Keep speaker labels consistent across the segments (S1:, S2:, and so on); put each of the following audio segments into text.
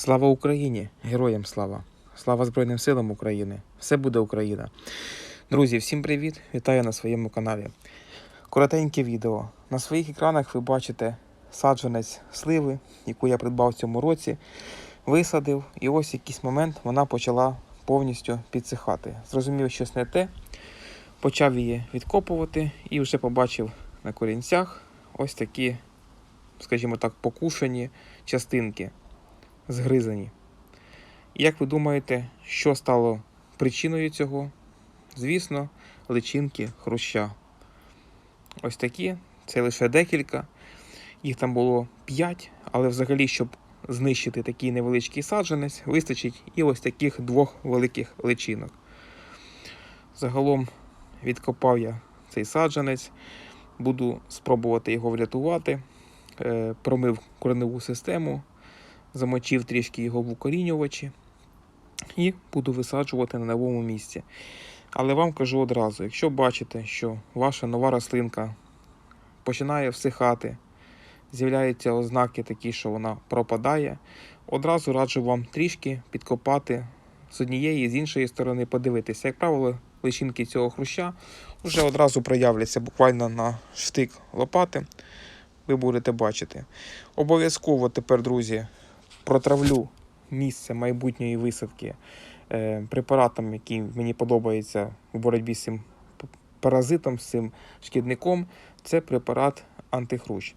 S1: Слава Україні! Героям слава! Слава Збройним силам України! Все буде Україна! Друзі, всім привіт! Вітаю на своєму каналі. Коротеньке відео. На своїх екранах ви бачите саджанець сливи, яку я придбав в цьому році, висадив, і ось якийсь момент вона почала повністю підсихати. Зрозумів, щось не те, почав її відкопувати і вже побачив на корінцях ось такі, скажімо так, покушені частинки згризані. Як ви думаєте, що стало причиною цього? Звісно, личинки хруща. Ось такі, це лише декілька. Їх там було 5, але взагалі, щоб знищити такий невеличкий саджанець, вистачить і ось таких двох великих личинок. Загалом відкопав я цей саджанець, буду спробувати його врятувати, Е, промив кореневу систему, замочив трішки його в укорінювачі і буду висаджувати на новому місці. Але вам кажу одразу: якщо бачите, що ваша нова рослинка починає всихати, з'являються ознаки такі, що вона пропадає, одразу раджу вам трішки підкопати з однієї і з іншої сторони, подивитися. Як правило, личинки цього хруща вже одразу проявляться буквально на штик лопати. Ви будете бачити. Обов'язково тепер, друзі, протравлю місце майбутньої висадки е, препаратом, який мені подобається в боротьбі з цим паразитом, з цим шкідником. Це препарат антихрущ.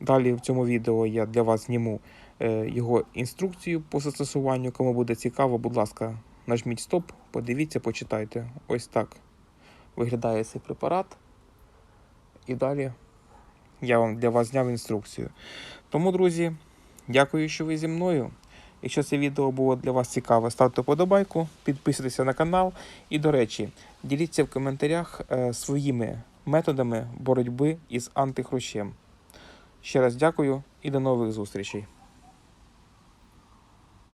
S1: Далі в цьому відео я для вас зніму е, його інструкцію по застосуванню. Кому буде цікаво, будь ласка, нажміть стоп, подивіться, почитайте. Ось так виглядає цей препарат. І далі я вам для вас зняв інструкцію. Тому, друзі, дякую, що ви зі мною. Якщо це відео було для вас цікаве, ставте подобайку, підписуйтеся на канал. І, до речі, діліться в коментарях е, своїми методами боротьби із антихрущем. Ще раз дякую і до нових зустрічей.